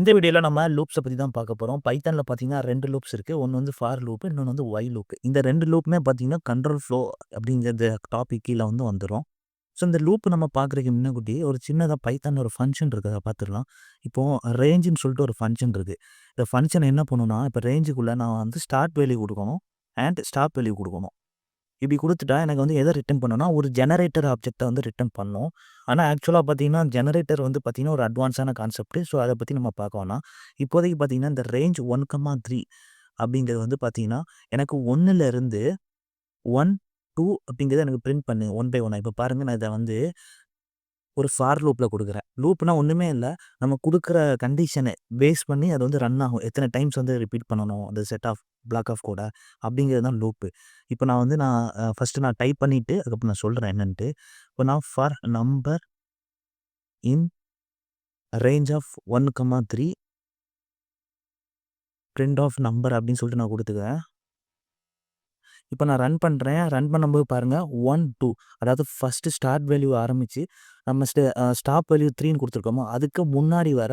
இந்த வீடியோவில் நம்ம லூப்ஸை பற்றி தான் பார்க்க போகிறோம் பைத்தானில் பார்த்தீங்கன்னா ரெண்டு லூப்ஸ் இருக்குது ஒன்று வந்து ஃபார் லூப், இன்னொன்று வந்து ஒய் லூப். இந்த ரெண்டு லூப்புமே பார்த்தீங்கன்னா, கண்ட்ரோல் ஃப்ளோ அப்படிங்கிறது டாபிக் கீழே வந்து வந்துடும் ஸோ இந்த லூப் நம்ம பார்க்குறதுக்கு முன்னாடி ஒரு சின்னதாக பைத்தான் ஒரு ஃபங்க்ஷன் இருக்கு. அதை பார்த்துடலாம். இப்போது ரேஞ்சுன்னு சொல்லிட்டு ஒரு ஃபங்க்ஷன் இருக்குது இந்த ஃபங்க்ஷன் என்ன பண்ணும்னா, இப்போ ரேஞ்சுக்குள்ளே நான் வந்து ஸ்டார்ட் வேல்யூ கொடுக்கணும் அண்ட் ஸ்டாப் வேல்யூ கொடுக்கணும் இப்படி கொடுத்துட்டா எனக்கு வந்து எதை ரிட்டர்ன் பண்ணும்னா, ஒரு ஜெனரேட்டர் ஆப்ஜெக்டை வந்து ரிட்டர்ன் பண்ணோம் ஆனால் ஆக்சுவலாக பார்த்தீங்கன்னா, ஜெனரேட்டர் வந்து பார்த்தீங்கன்னா, ஒரு அட்வான்ஸான கான்செப்ட். ஸோ அதை பற்றி நம்ம பார்க்கணும்னா இப்போதைக்கு பார்த்தீங்கன்னா, இந்த ரேஞ்ச் 1,3 அப்படிங்கிறது வந்து பார்த்தீங்கன்னா, எனக்கு 1ல இருந்து 1, 2 அப்படிங்கிறத எனக்கு பிரிண்ட் பண்ணு ஒன் பை ஒன்னா. இப்போ பாருங்கள் நான் இதை வந்து ஒரு ஃபார் லூப்பில் கொடுக்குறேன் லூப்னா ஒன்றுமே இல்லை நம்ம கொடுக்குற கண்டிஷனை பேஸ் பண்ணி அது வந்து ரன் ஆகும். எத்தனை டைம்ஸ் வந்து ரிப்பீட் பண்ணணும். அந்த செட் ஆஃப் பிளாக் ஆஃப் கூட அப்படிங்கிறது தான் லூப்பு இப்போ நான் வந்து நான் ஃபஸ்ட்டு ஃபர்ஸ்ட்டு நான் டைப் பண்ணிவிட்டு அதுக்கப்புறம் நான் சொல்கிறேன் என்னன்ட்டு. இப்போ நான் for number in range of 1,3 print of number அப்படின்னு சொல்லிட்டு நான் குடுத்துக்கிறேன். இப்போ நான் ரன் பண்ணுறேன் ரன் பண்ணும்போது பாருங்கள் ஒன் டூ அதாவது ஃபஸ்ட்டு ஸ்டார்ட் வேல்யூ ஆரம்பித்து நம்ம ஸ்டே ஸ்டாப் வேல்யூ த்ரீன்னு கொடுத்துருக்கோமோ அதுக்கு முன்னாடி வர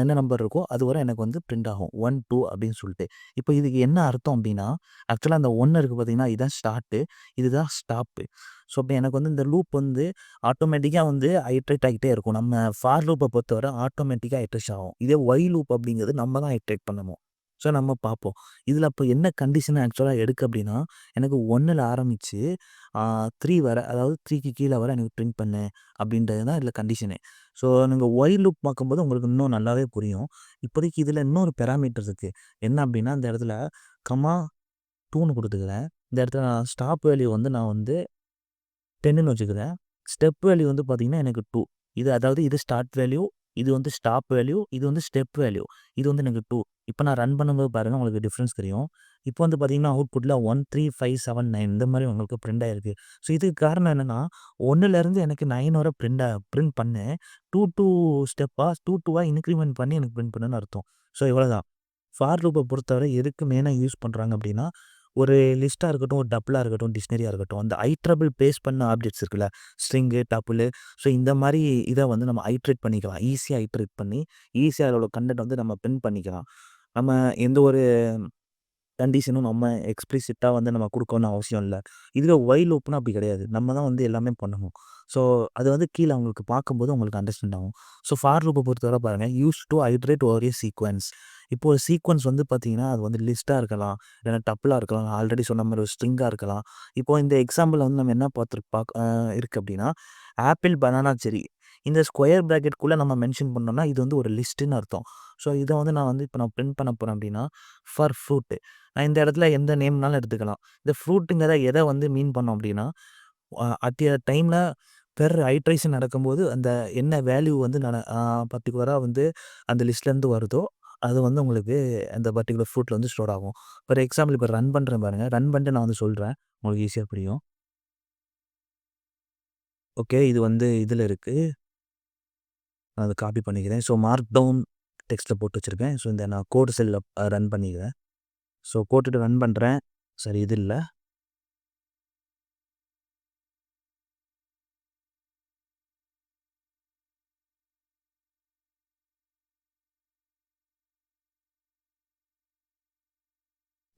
என்ன நம்பர் இருக்கோ, அது வர எனக்கு வந்து பிரிண்ட் ஆகும். 1, 2 அப்படின்னு சொல்லிட்டு. இப்போ இதுக்கு என்ன அர்த்தம் அப்படின்னா, ஆக்சுவலாக அந்த ஒன்று இருக்குது பார்த்தீங்கன்னா, இதுதான் ஸ்டார்ட்டு, இதுதான் ஸ்டாப்பு. ஸோ இப்போ எனக்கு வந்து இந்த லூப் வந்து ஆட்டோமேட்டிக்காக வந்து ஐட்ரேட் ஆகிட்டே இருக்கும். நம்ம ஃபார் லூப்பை பொறுத்தவரை ஆட்டோமேட்டிக்காக ஐட்ரேஷன் ஆகும். இதே ஒய் லூப் அப்படிங்கிறது நம்ம தான் ஐட்ரேட் பண்ணணும். ஸோ நம்ம பார்ப்போம். இதில் அப்போ என்ன கண்டிஷன் ஆக்சுவலாக எடுக்கு அப்படின்னா, எனக்கு ஒன்றில் ஆரம்பித்து த்ரீ வர அதாவது த்ரீக்கு கீழே வர எனக்கு ப்ரிண்ட் பண்ணு அப்படின்றது தான் இதில் கண்டிஷனே. ஸோ நீங்கள் ஒய் லுக் பார்க்கும்போது உங்களுக்கு இன்னும் நல்லாவே புரியும். இப்போதைக்கு இதில் இன்னொரு பேராமீட்டர் இருக்குது என்ன அப்படின்னா, இந்த இடத்துல கமா டூன்னு கொடுத்துக்கிறேன் இந்த இடத்துல நான் ஸ்டாப் வேல்யூ வந்து நான் வந்து 10ன்னு வச்சுக்கிறேன். ஸ்டெப் வேல்யூ வந்து பார்த்திங்கன்னா எனக்கு டூ இது அதாவது இது ஸ்டார்ட் வேல்யூ, இது வந்து ஸ்டாப் வேல்யூ, இது வந்து ஸ்டெப் வேல்யூ. இது வந்து எனக்கு டூ இப்போ நான் ரன் பண்ணும்போது பாருங்கள் உங்களுக்கு டிஃப்ரென்ஸ் தெரியும். இப்போ வந்து பார்த்தீங்கன்னா, அவுட்புட்ல 1, 3, 5, 7, 9 இந்த மாதிரி உங்களுக்கு பிரிண்ட் ஆகிருக்கு ஸோ இதுக்கு காரணம் என்னென்னா ஒன்றுலேருந்து எனக்கு நைன் வரை பிரிண்ட் பிரிண்ட் பண்ணேன் டூ டூ ஸ்டெப்பாக டூ டூவாக இன்க்ரிமெண்ட் பண்ணி எனக்கு பிரிண்ட் பண்ணுன்னு அர்த்தம். ஸோ இவ்வளோதான். ஃபார் லூப்ப பொறுத்தவரை எதுக்கு மெயினாக யூஸ் பண்ணுறாங்க அப்படின்னா, ஒரு லிஸ்ட்டாக இருக்கட்டும், ஒரு டப்புளாக இருக்கட்டும், டிக்ஷனரியாக இருக்கட்டும், அந்த ஐட்ரபிள் பேஸ் பண்ண ஆப்ஜெக்ட்ஸ் இருக்குல்ல, ஸ்ட்ரிங்கு, டப்பிளு ஸோ இந்த மாதிரி இதை வந்து நம்ம ஐட்ரேட் பண்ணிக்கலாம். ஈஸியாக ஐட்ரேட் பண்ணி, ஈஸியாக அதோட கண்டென்ட் கன்டென்ட் வந்து நம்ம பின் பண்ணிக்கலாம். நம்ம எந்த ஒரு கண்டிஷனும் நம்ம எக்ஸ்பிளிசிட்டா வந்து நம்ம கொடுக்கணும்னு அவசியம் இல்லை இதுவே ஒயில் லூப்னா அப்படி கிடையாது. நம்ம தான் வந்து எல்லாமே பண்ணணும். ஸோ அது வந்து கீழே அவங்களுக்கு பார்க்கும்போது உங்களுக்கு அண்டர்ஸ்டாண்ட் ஆகும். ஸோ ஃபார் லூப்பை பொறுத்தவரை பாருங்கள் use to iterate over a sequence இப்போ ஒரு சீக்வன்ஸ் வந்து பார்த்தீங்கன்னா, அது வந்து லிஸ்ட்டாக இருக்கலாம், இல்லைன்னா டப்பிளாக இருக்கலாம், ஆல்ரெடி சொன்ன மாதிரி ஒரு ஸ்ட்ரிங்காக இருக்கலாம். இப்போ இந்த எக்ஸாம்பிள் வந்து நம்ம என்ன பார்த்துருக்கு பார்க்க இருக்குது அப்படின்னா, ஆப்பிள், பனானா, செரி இந்த ஸ்கொயர் ப்ராக்கெட்குள்ளே நம்ம மென்ஷன் பண்ணோம்னா, இது வந்து ஒரு லிஸ்ட்டுன்னு அர்த்தம். ஸோ இதை வந்து நான் வந்து இப்போ நான் பிரிண்ட் பண்ண போகிறேன் அப்படின்னா, ஃபார் ஃப்ரூட்டு நான் இந்த இடத்துல எந்த நேம்னாலும் எடுத்துக்கலாம். இந்த ஃப்ரூட்டுங்கிறத எதை வந்து மீன் பண்ணோம் அப்படின்னா, அத்திய அட் எ பெர் ஹைட்ரேஷன் நடக்கும்போது அந்த என்ன வேல்யூ வந்து நான் பர்டிகுலராக வந்து அந்த லிஸ்ட்லேருந்து வருதோ, அது வந்து உங்களுக்கு அந்த பர்டிகுலர் ஃப்ரூட்டில் வந்து ஸ்டோர் ஆகும். ஃபார் எக்ஸாம்பிள் இப்போ ரன் பண்ணுறேன் பாருங்கள் ரன் பண்ணிட்டு நான் வந்து சொல்கிறேன் உங்களுக்கு ஈஸியாக புரியும். ஓகே. இது வந்து இதில் இருக்குது நான் அதை காப்பி பண்ணிக்கிறேன். ஸோ மார்க் டவுன் டெக்ஸ்ட்டில் போட்டு வச்சுருக்கேன் ஸோ இந்த நான் கோட் செல்லில் ரன் பண்ணிக்கிறேன். ஸோ போட்டுட்டு ரன் பண்ணுறேன் சரி இது இல்லை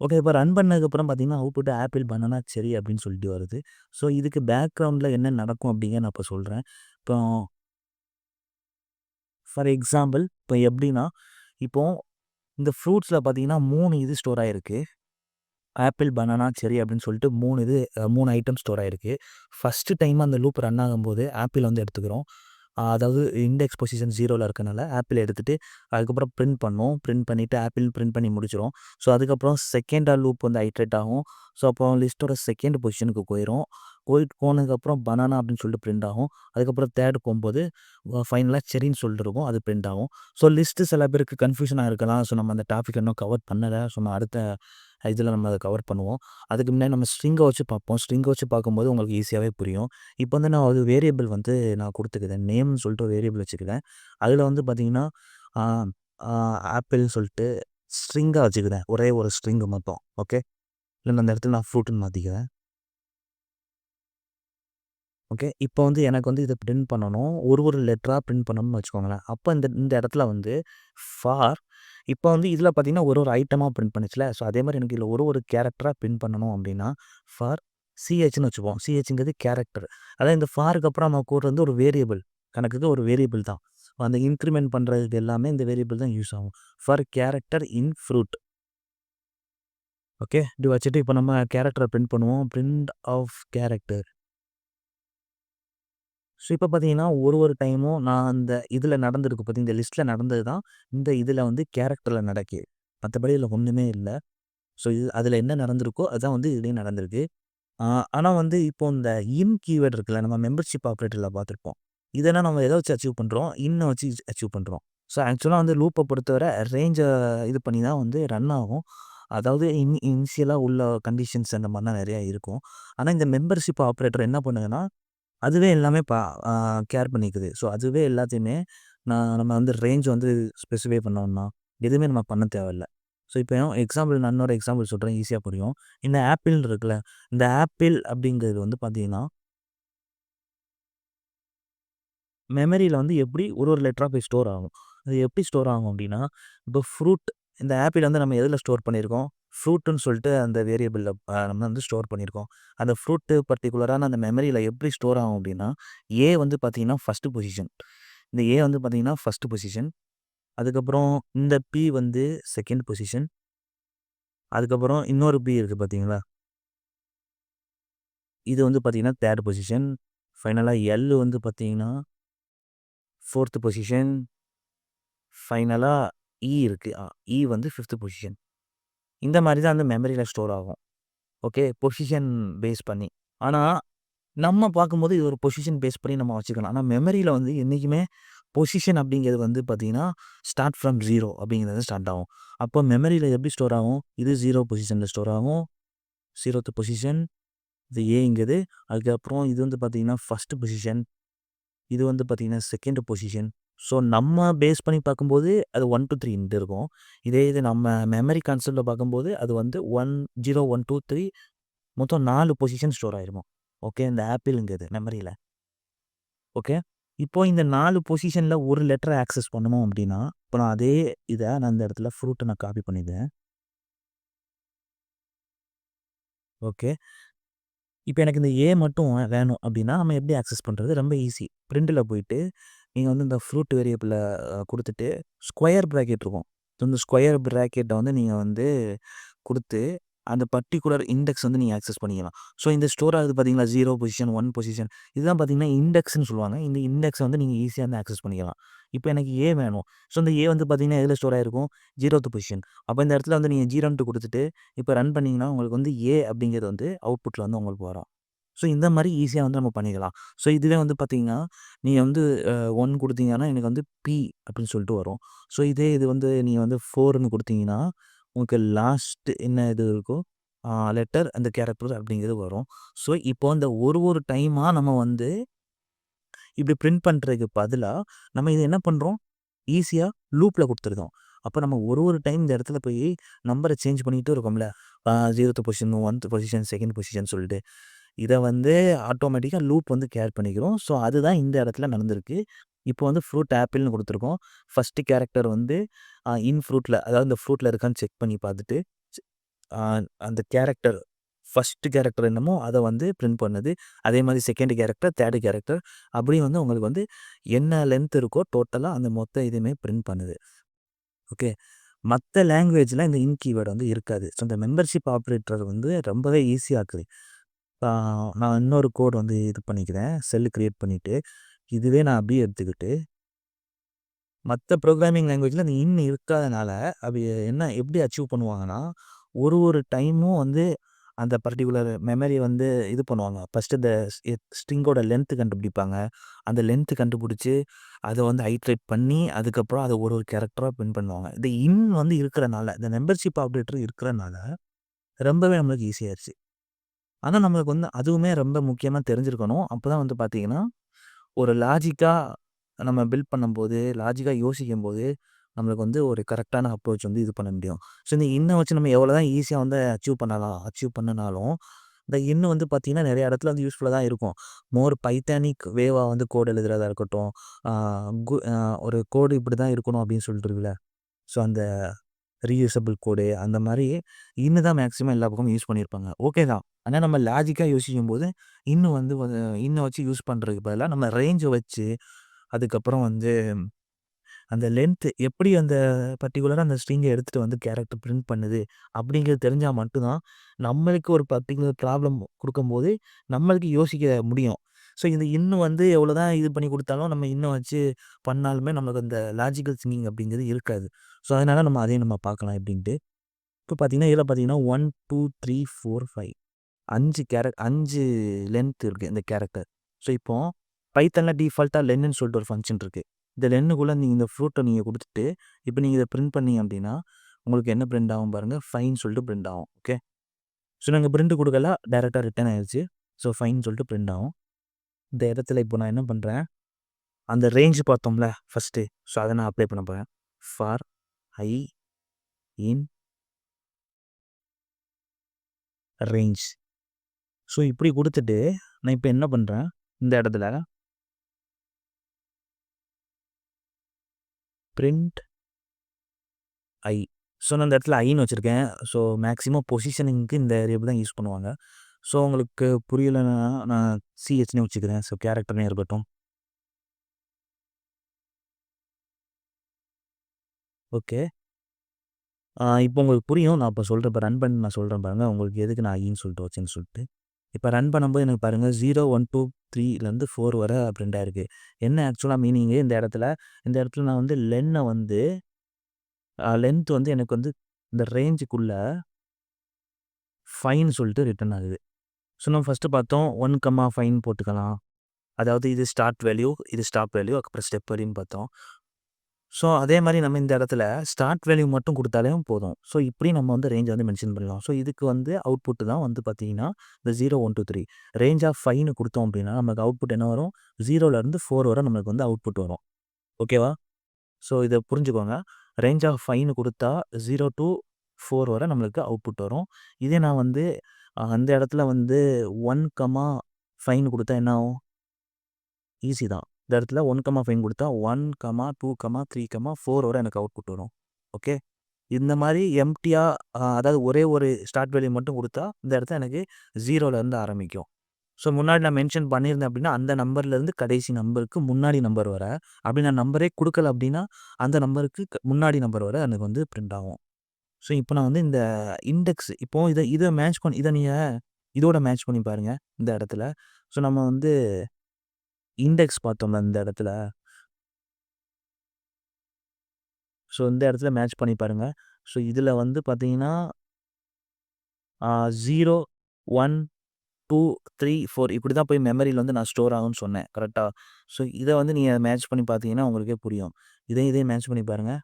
ஓகே. இப்போ ரன் பண்ணதுக்கப்புறம் பார்த்தீங்கன்னா, அவுட்புட் ஆப்பிள், பண்ணனா சரி அப்படின்னு சொல்லிட்டு வருது. ஸோ இதுக்கு பேக்ரவுண்டில் என்ன நடக்கும் அப்படிங்கிறத நான் இப்போ சொல்கிறேன் இப்போ ஃபார் எக்ஸாம்பிள் இப்போ எப்படின்னா, இப்போது இந்த ஃப்ரூட்ஸில் பார்த்தீங்கன்னா, மூணு இது ஸ்டோர் ஆகிருக்கு ஆப்பிள், பனானா, செரி அப்படின்னு சொல்லிட்டு மூணு இது மூணு ஐட்டம் ஸ்டோர் ஆகிருக்கு ஃபஸ்ட்டு டைம் அந்த லூப் ரன் ஆகும்போது ஆப்பிள் வந்து எடுத்துக்கிறோம். அதாவது இண்டெக்ஸ் பொசிஷன் ஜீரோவில் இருக்கனால ஆப்பிள் எடுத்துகிட்டு அதுக்கப்புறம் பிரிண்ட் பண்ணோம் பிரிண்ட் பண்ணிவிட்டு ஆப்பிள் பிரிண்ட் பண்ணி முடிச்சிடும் ஸோ அதுக்கப்புறம் செகண்டாக லூப் வந்து ஐட்ரேட் ஆகும். ஸோ அப்போ லிஸ்ட்டோட செகண்ட் பொசிஷனுக்கு போயிடும் கோயிட் போனதுக்கப்புறம் பனானா அப்படின்னு சொல்லிட்டு பிரிண்ட் ஆகும். அதுக்கப்புறம் தேர்ட் போகும்போது ஃபைனலாக செரின்னு சொல்லிட்டு இருக்கும். அது பிரிண்ட் ஆகும். ஸோ லிஸ்ட்டு சில பேருக்கு கன்ஃபியூஷனாக இருக்கலாம். ஸோ நம்ம அந்த டாபிக் இன்னும் கவர் பண்ணலை ஸோ நம்ம அடுத்த இதில் நம்ம அதை கவர் பண்ணுவோம். அதுக்கு முன்னாடி நம்ம ஸ்ட்ரிங்கை வச்சு பார்ப்போம். ஸ்ட்ரிங்கை வச்சு பார்க்கும்போது உங்களுக்கு ஈஸியாகவே புரியும். இப்போ வந்து நான் ஒரு வேரியபிள் வந்து நான் கொடுத்துக்கிறேன் நேம்னு சொல்லிட்டு ஒரு வேரியபிள் வச்சுக்கிறேன். அதில் வந்து பார்த்தீங்கன்னா, ஆப்பிள்னு சொல்லிட்டு ஸ்ட்ரிங்காக வச்சுக்கிறேன். ஒரே ஒரு ஸ்ட்ரிங்கு மட்டும். ஓகே. இல்லை அந்த இடத்துல நான் ஃப்ரூட்டுன்னு மாற்றிக்கிறேன் ஓகே. இப்போ வந்து எனக்கு வந்து இதை பிரிண்ட் பண்ணணும். ஒரு ஒரு லெட்டராக பிரிண்ட் பண்ணணும்னு வச்சுக்கோங்களேன். அப்போ இந்த இந்த இடத்துல வந்து ஃபார் இப்போ வந்து இதில் பார்த்தீங்கன்னா, ஒரு ஒரு ஐட்டமாக பிரிண்ட் பண்ணிச்சுல ஸோ அதே மாதிரி எனக்கு இதில் ஒரு ஒரு கேரக்டராக பிரிண்ட் பண்ணணும் அப்படின்னா ஃபார் சிஹெச்னு வச்சுப்போம். சிஹெச்ங்கிறது கேரக்டர். அதான் இந்த ஃபாருக்கு அப்புறம் நம்ம கூடுறது வந்து ஒரு வேரியபிள். கணக்குக்கு ஒரு வேரியபிள் தான். அந்த இன்க்ரிமெண்ட் பண்ணுறது எல்லாமே இந்த வேரியபிள் தான் யூஸ் ஆகும். For character in fruit. Okay. இப்படி வச்சுட்டு இப்போ நம்ம கேரக்டரை பிரிண்ட் பண்ணுவோம். Print of character. ஸோ இப்போ பார்த்தீங்கன்னா, ஒரு ஒரு டைமும் நான் அந்த இதில் நடந்திருக்கு பார்த்தீங்க இந்த லிஸ்ட்டில் நடந்தது தான், இந்த இதில் வந்து கேரக்டரில் நடக்கு. மற்றபடி இதில் ஒன்றுமே இல்லை ஸோ இது அதில் என்ன நடந்திருக்கோ, அதுதான் வந்து இதுலேயும் நடந்திருக்கு. ஆனால் வந்து இப்போ இந்த இன் கீவேர்ட் இருக்குல்ல, நம்ம மெம்பர்ஷிப் ஆப்ரேட்டரில் பார்த்துருப்போம். இதெல்லாம் நம்ம எதை வச்சு அச்சீவ் பண்ணுறோம் இன்னும் வச்சு அச்சீவ் பண்ணுறோம் ஸோ ஆக்சுவலாக வந்து லூப்பை பொறுத்தவரை ரேஞ்சை இது பண்ணி தான் வந்து ரன் ஆகும். அதாவது இன் இனிஷியலாக உள்ள கண்டிஷன்ஸ் அந்த மாதிரிலாம் நிறையா இருக்கும். ஆனால் இந்த மெம்பர்ஷிப் ஆப்ரேட்டர் என்ன பண்ணுதுன்னா, அதுவே எல்லாமே பா கேர் பண்ணிக்குது. ஸோ அதுவே எல்லாத்தையுமே நான் நம்ம வந்து ரேஞ்ச் வந்து ஸ்பெசிஃபை பண்ணோம்னா, எதுவுமே நம்ம பண்ண தேவையில்ல. ஸோ இப்போ எக்ஸாம்பிள் நான் இன்னொரு எக்ஸாம்பிள் சொல்கிறேன் ஈஸியாக புரியும். இந்த ஆப்பிள் இருக்குல்ல, இந்த ஆப்பிள் அப்படிங்கிறது வந்து பார்த்தீங்கன்னா மெமரியில் வந்து எப்படி ஒரு ஒரு லெட்டராக போய் ஸ்டோர் ஆகும். அது எப்படி ஸ்டோர் ஆகும் அப்படின்னா, இப்போ ஃப்ரூட் இந்த ஆப்பிள் வந்து நம்ம எதில் ஸ்டோர் பண்ணியிருக்கோம்? ஃப்ரூட்டுன்னு சொல்லிட்டு அந்த வேரியபிளில் நம்ம வந்து ஸ்டோர் பண்ணியிருக்கோம். அந்த ஃப்ரூட்டு பர்டிகுலரான அந்த மெமரியில் எப்படி ஸ்டோர் ஆகும் அப்படின்னா, ஏ வந்து பார்த்திங்கன்னா ஃபஸ்ட்டு பொசிஷன். இந்த ஏ வந்து பார்த்தீங்கன்னா, ஃபஸ்ட்டு பொசிஷன். அதுக்கப்புறம் இந்த பி வந்து செகண்ட் பொசிஷன். அதுக்கப்புறம் இன்னொரு பி இருக்குது பார்த்தீங்களா? இது வந்து பார்த்தீங்கன்னா, தேர்ட் பொசிஷன். ஃபைனலாக எல் வந்து பார்த்திங்கன்னா ஃபோர்த்து பொசிஷன். ஃபைனலாக இ e இருக்குது இ e வந்து ஃபிஃப்த்து பொசிஷன். இந்த மாதிரி தான் அந்த மெமரியில் ஸ்டோர் ஆகும். ஓகே. பொசிஷன் பேஸ் பண்ணி. ஆனால் நம்ம பார்க்கும்போது இது ஒரு பொசிஷன் பேஸ் பண்ணி நம்ம வச்சுக்கலாம். ஆனால் மெமரியில் வந்து என்றைக்குமே பொசிஷன் அப்படிங்கிறது வந்து பார்த்தீங்கன்னா, ஸ்டார்ட் ஃப்ரம் ஜீரோ அப்படிங்கிறது ஸ்டார்ட் ஆகும். அப்போ மெமரியில எப்படி ஸ்டோர் ஆகும்? இது ஜீரோ பொசிஷனில் ஸ்டோர் ஆகும். ஜீரோத்து பொசிஷன். இது ஏங்கிறது. அதுக்கப்புறம் இது வந்து பார்த்திங்கன்னா ஃபஸ்ட்டு பொசிஷன். இது வந்து பார்த்திங்கன்னா செகண்ட் பொசிஷன். ஸோ நம்ம பேஸ் பண்ணி பார்க்கும்போது அது 1, 2, 3ன்ட்டு இருக்கும். இதே இது நம்ம மெமரி கான்செப்ட்ல பார்க்கும்போது அது வந்து 1 0, 1, 2, 3 மொத்தம் நாலு பொசிஷன் ஸ்டோர் ஆயிருமோ ஓகே. இந்த ஆப்பிள்ங்கிறது மெமரியில் ஓகே. இப்போ இந்த நாலு பொசிஷனில் ஒரு லெட்டரை ஆக்சஸ் பண்ணணும் அப்படின்னா, இப்போ நான் அதே இதை நான் இந்த இடத்துல ஃப்ரூட்டை நான் காப்பி பண்ணிடுவேன் ஓகே. இப்போ எனக்கு இந்த ஏ மட்டும் வேணும் அப்படின்னா, நம்ம எப்படி ஆக்சஸ் பண்ணுறது ரொம்ப ஈஸி. பிரிண்ட்ல போயிட்டு, நீங்கள் வந்து இந்த ஃப்ரூட் வேரியபிளை கொடுத்துட்டு ஸ்கொயர் ப்ராக்கெட் இருக்கும். இந்த ஸ்கொயர் ப்ராக்கெட்டை வந்து நீங்கள் வந்து கொடுத்து அந்த பர்ட்டிகுலர் இண்டெக்ஸ் வந்து நீங்கள் ஆக்சஸ் பண்ணிக்கலாம். ஸோ இந்த ஸ்டோர் ஆகுது பார்த்தீங்களா? Zero position, one position. இதுதான் பார்த்தீங்கன்னா, இண்டெக்ஸ்ன்னு சொல்லுவாங்க. இந்த இண்டெக்ஸை வந்து நீங்கள் ஈஸியாக வந்து ஆக்சஸ் பண்ணிக்கலாம். இப்போ எனக்கு ஏ வேணும். ஸோ இந்த ஏ வந்து பார்த்தீங்கன்னா, எதில் ஸ்டோர் ஆகிருக்கும் ஜீரோத்து பொசிஷன். அப்போ இந்த இடத்துல வந்து நீங்கள் ஜீரோன்ட்டு கொடுத்துட்டு இப்போ ரன் பண்ணிங்கன்னா உங்களுக்கு வந்து ஏ அப்படிங்கிறது வந்து அவுட்புட்டில் வந்து உங்களுக்கு வரும். ஸோ இந்த மாதிரி ஈஸியாக வந்து நம்ம பண்ணிக்கலாம். ஸோ இதுவே வந்து பார்த்தீங்கன்னா, நீங்கள் வந்து ஒன் கொடுத்தீங்கன்னா எனக்கு வந்து பி அப்படின்னு சொல்லிட்டு வரும். ஸோ இதே இது வந்து நீங்கள் வந்து ஃபோர்னு கொடுத்தீங்கன்னா உங்களுக்கு லாஸ்ட் என்ன இது இருக்கோ, லெட்டர் அந்த கேரக்டர் அப்படிங்கிறது வரும். ஸோ இப்போ இந்த ஒரு ஒரு டைமாக நம்ம வந்து இப்படி பிரிண்ட் பண்ணுறதுக்கு பதிலாக நம்ம இது என்ன பண்ணுறோம் ஈஸியாக லூப்பில் கொடுத்துருதோம் அப்போ நம்ம ஒரு ஒரு டைம் இந்த இடத்துல போய் நம்பரை சேஞ்ச் பண்ணிகிட்டே இருக்கோம்ல. Zeroth position, ஒன்த் position, second position சொல்லிட்டு. இதை வந்து ஆட்டோமேட்டிக்காக லூப் வந்து கேர் பண்ணிக்கிறோம் ஸோ அதுதான் இந்த இடத்துல நடந்திருக்கு. இப்போ வந்து ஃப்ரூட் ஆப்பிள்னு கொடுத்துருக்கோம் ஃபஸ்ட்டு கேரக்டர் வந்து இன் ஃப்ரூட்டில் அதாவது இந்த ஃப்ரூட்டில் இருக்கான்னு செக் பண்ணி பார்த்துட்டு, அந்த கேரக்டர் ஃபஸ்ட்டு கேரக்டர் என்னமோ அதை வந்து பிரிண்ட் பண்ணுது. அதே மாதிரி செகண்ட் கேரக்டர், தேர்டு கேரக்டர் அப்படி வந்து உங்களுக்கு வந்து என்ன லென்த் இருக்கோ டோட்டலாக அந்த மொத்த இதுவுமே பிரிண்ட் பண்ணுது. ஓகே. மற்ற லாங்குவேஜில் இந்த இன் கீவேர்டு வந்து இருக்காது. ஸோ இந்த மெம்பர்ஷிப் ஆப்ரேட்டர் வந்து ரொம்பவே ஈஸியாக இருக்குது நான் இன்னொரு கோட் வந்து இது பண்ணிக்கிறேன். செல்லு க்ரியேட் பண்ணிவிட்டு இதுவே நான் அப்படியே எடுத்துக்கிட்டு மற்ற ப்ரோக்ராமிங் லாங்குவேஜில் அந்த இன் இருக்காதனால, அது என்ன எப்படி அச்சீவ் பண்ணுவாங்கன்னா, ஒரு ஒரு டைமும் வந்து அந்த பர்ட்டிகுலர் மெமரி வந்து இது பண்ணுவாங்க. ஃபஸ்ட்டு இந்த ஸ்ட்ரிங்கோட லென்த்து கண்டுபிடிப்பாங்க. அந்த லென்த்து கண்டுபிடிச்சி அதை வந்து ஹைட்ரேட் பண்ணி, அதுக்கப்புறம் அதை ஒரு ஒரு கேரக்டராக பின் பண்ணுவாங்க. இந்த இன் வந்து இருக்கிறனால, இந்த மெம்பர்ஷிப் ஆப்ரேட்டர் இருக்கிறனால, ரொம்பவே நம்மளுக்கு ஈஸியாகிடுச்சு ஆனால் நம்மளுக்கு வந்து அதுவுமே ரொம்ப முக்கியமாக தெரிஞ்சிருக்கணும். அப்போ தான் வந்து பார்த்தீங்கன்னா, ஒரு லாஜிக்காக நம்ம பில்ட் பண்ணும்போது, லாஜிக்கா யோசிக்கும்போது, நம்மளுக்கு வந்து ஒரு கரெக்டான அப்ரோச் வந்து இது பண்ண முடியும். ஸோ இந்த இன்னை வச்சு நம்ம எவ்வளோ தான் ஈஸியாக வந்து அச்சீவ் பண்ணலாம் அச்சீவ் பண்ணினாலும் இந்த இன்னும் வந்து பார்த்தீங்கன்னா, நிறைய இடத்துல வந்து யூஸ்ஃபுல்லாக தான் இருக்கும். மோர் பைத்தானிக் வேவாக வந்து கோடு எழுதுறதா இருக்கட்டும், கு ஒரு கோடு இப்படி தான் இருக்கணும் அப்படின்னு சொல்லிட்டுருக்குல்ல ஸோ அந்த ரீயூசபிள் கோடு அந்த மாதிரி இன்னும் தான் மேக்ஸிமம் எல்லா பக்கமும் யூஸ் பண்ணியிருப்பாங்க. ஓகே தான். ஆனால் நம்ம லாஜிக்கா யோசிக்கும்போது, இன்னும் வந்து இன்னும் வச்சு யூஸ் பண்ணுறதுக்கு பதிலாக நம்ம ரேஞ்சை வச்சு, அதுக்கப்புறம் வந்து அந்த லென்த்து எப்படி அந்த பர்டிகுலராக அந்த ஸ்ட்ரிங்கை எடுத்துகிட்டு வந்து கேரக்டர் பிரிண்ட் பண்ணுது அப்படிங்கிறது தெரிஞ்சால் மட்டும்தான் நம்மளுக்கு ஒரு பர்ட்டிகுலர் ப்ராப்ளம் கொடுக்கும்போது நம்மளுக்கு யோசிக்க முடியும். ஸோ இது இன்னும் வந்து எவ்வளோ தான் இது பண்ணி கொடுத்தாலும் நம்ம இன்னும் வச்சு பண்ணாலுமே நம்மளுக்கு அந்த லாஜிக்கல் திங்கிங் அப்படிங்கிறது இருக்காது. ஸோ அதனால் நம்ம அதையும் நம்ம பார்க்கலாம் அப்படின்ட்டு இப்போ பார்த்தீங்கன்னா, இதில் பார்த்தீங்கன்னா 1, 2, 3, 4, 5 5 கேரக் அஞ்சு லென்த் இருக்குது இந்த கேரக்டர். ஸோ இப்போ பைத்தனில் டிஃபால்ட்டாக லென்னு சொல்லிட்டு ஒரு ஃபங்க்ஷன் இருக்குது இந்த லென்னுக்குள்ளே நீங்கள் இந்த ஃப்ரூட்டை நீங்கள் கொடுத்துட்டு இப்போ நீங்கள் இதை பிரிண்ட் பண்ணீங்க அப்படின்னா, உங்களுக்கு என்ன பிரிண்ட் ஆகும் பாருங்கள் ஃபைன் சொல்லிட்டு பிரிண்ட் ஆகும். ஓகே. ஸோ நாங்கள் பிரிண்ட் கொடுக்கல டேரெக்டாக ரிட்டர்ன் ஆயிடுச்சு ஸோ ஃபைன் சொல்லிட்டு பிரிண்ட் ஆகும். இந்த இடத்துல இப்போ நான் என்ன பண்ணுறேன் அந்த ரேஞ்சு பார்த்தோம்ல ஃபஸ்ட்டு ஸோ அதை நான் அப்ளை பண்ண போகிறேன் for i in range. So இப்படி கொடுத்துட்டு நான் இப்போ என்ன பண்ணுறேன் இந்த இடத்துல பிரிண்ட் ஐ. ஸோ நான் இந்த இடத்துல ஐன்னு வச்சுருக்கேன் ஸோ மேக்ஸிமம் பொசிஷனிங்க்கு இந்த வேரியபிள் தான் யூஸ் பண்ணுவாங்க. ஸோ உங்களுக்கு புரியலன்னா நான் சிஹெச்னே வச்சுக்கிறேன். ஸோ கேரக்டர்னே இருக்கட்டும். ஓகே. இப்போ உங்களுக்கு புரியும். நான் இப்போ சொல்கிறேன் இப்போ ரன் பண்ணி நான் சொல்கிறேன் பாருங்கள் உங்களுக்கு எதுக்கு நான் ஐன்னு சொல்லிட்டு வச்சேன்னு சொல்லிட்டு. இப்போ ரன் பண்ணும்போது எனக்கு பாருங்கள் ஜீரோ ஒன் டூ த்ரீலேருந்து ஃபோர் வர பிரிண்ட் இருக்குது என்ன ஆக்சுவலாக மீனிங்கு இந்த இடத்துல, இந்த இடத்துல நான் வந்து லென்னை வந்து லென்த் வந்து எனக்கு வந்து இந்த ரேஞ்சுக்குள்ளே ஃபைன் சொல்லிட்டு ரிட்டர்ன் ஆகுது. ஸோ நம்ம ஃபஸ்ட்டு பார்த்தோம் ஒன்கமாக ஃபைன் போட்டுக்கலாம். அதாவது இது ஸ்டார்ட் வேல்யூ, இது ஸ்டாப் வேல்யூ, அதுக்கப்புறம் ஸ்டெப் வேல்யூன்னு பார்த்தோம். ஸோ அதே மாதிரி நம்ம இந்த இடத்துல ஸ்டார்ட் வேல்யூ மட்டும் கொடுத்தாலேயும் போதும். ஸோ இப்படி நம்ம வந்து ரேஞ்ச் வந்து மென்ஷன் பண்ணலாம். ஸோ இதுக்கு வந்து அவுட்புட் தான் வந்து பார்த்தீங்கன்னா, இந்த 0, 1, 2, 3 ரேஞ்ச் ஆஃப் 5ன்னு கொடுத்தோம் அப்படின்னா, நமக்கு அவுட்புட் என்ன வரும்? 0லருந்து 4 வர நம்மளுக்கு வந்து அவுட்புட் வரும். ஓகேவா? ஸோ இதை புரிஞ்சுக்கோங்க. ரேஞ்ச் ஆஃப் 5ன்னு குடுத்தா 0 டூ 4 வர நம்மளுக்கு அவுட்புட் வரும். இதே நான் வந்து அந்த இடத்துல வந்து ஒன் கமா ஃபைன் கொடுத்தா என்ன ஆகும்? ஈஸி தான். இந்த இடத்துல 1, 5ன்னு குடுத்தா 1, 2, 3, 4 வர எனக்கு அவுட் புட் வரும். ஓகே. இந்த மாதிரி எம்டியாக அதாவது ஒரே ஒரு ஸ்டார்ட் வேல்யூ மட்டும் கொடுத்தா இந்த இடத்துல எனக்கு ஜீரோலேருந்து ஆரம்பிக்கும். ஸோ முன்னாடி நான் மென்ஷன் பண்ணியிருந்தேன் அப்படின்னா, அந்த நம்பர்லேருந்து கடைசி நம்பருக்கு முன்னாடி நம்பர் வர, அப்படி நான் நம்பரே கொடுக்கல அப்படின்னா, அந்த நம்பருக்கு முன்னாடி நம்பர் வர எனக்கு வந்து பிரிண்ட் ஆகும். ஸோ இப்போ நான் வந்து இந்த இண்டெக்ஸ் இப்போது இதை இதை மேட்ச் பண்ணி இதை நீங்கள் இதோட மேட்ச் பண்ணி பாருங்கள் இந்த இடத்துல. ஸோ நம்ம வந்து இண்டெக்ஸ் பார்த்தோம்ல இந்த இடத்துல. ஸோ இந்த இடத்துல மேட்ச் பண்ணி பாருங்கள் ஸோ இதில் வந்து பார்த்தீங்கன்னா zero one two three four இப்படி தான் போய் மெமரியில் வந்து நான் ஸ்டோர் ஆகும்னு சொன்னேன். கரெக்டாக ஸோ இதை வந்து நீங்கள் மேட்ச் பண்ணி பார்த்தீங்கன்னா, உங்களுக்கே புரியும். இதையும் இதையும் மேட்ச் பண்ணி பாருங்கள்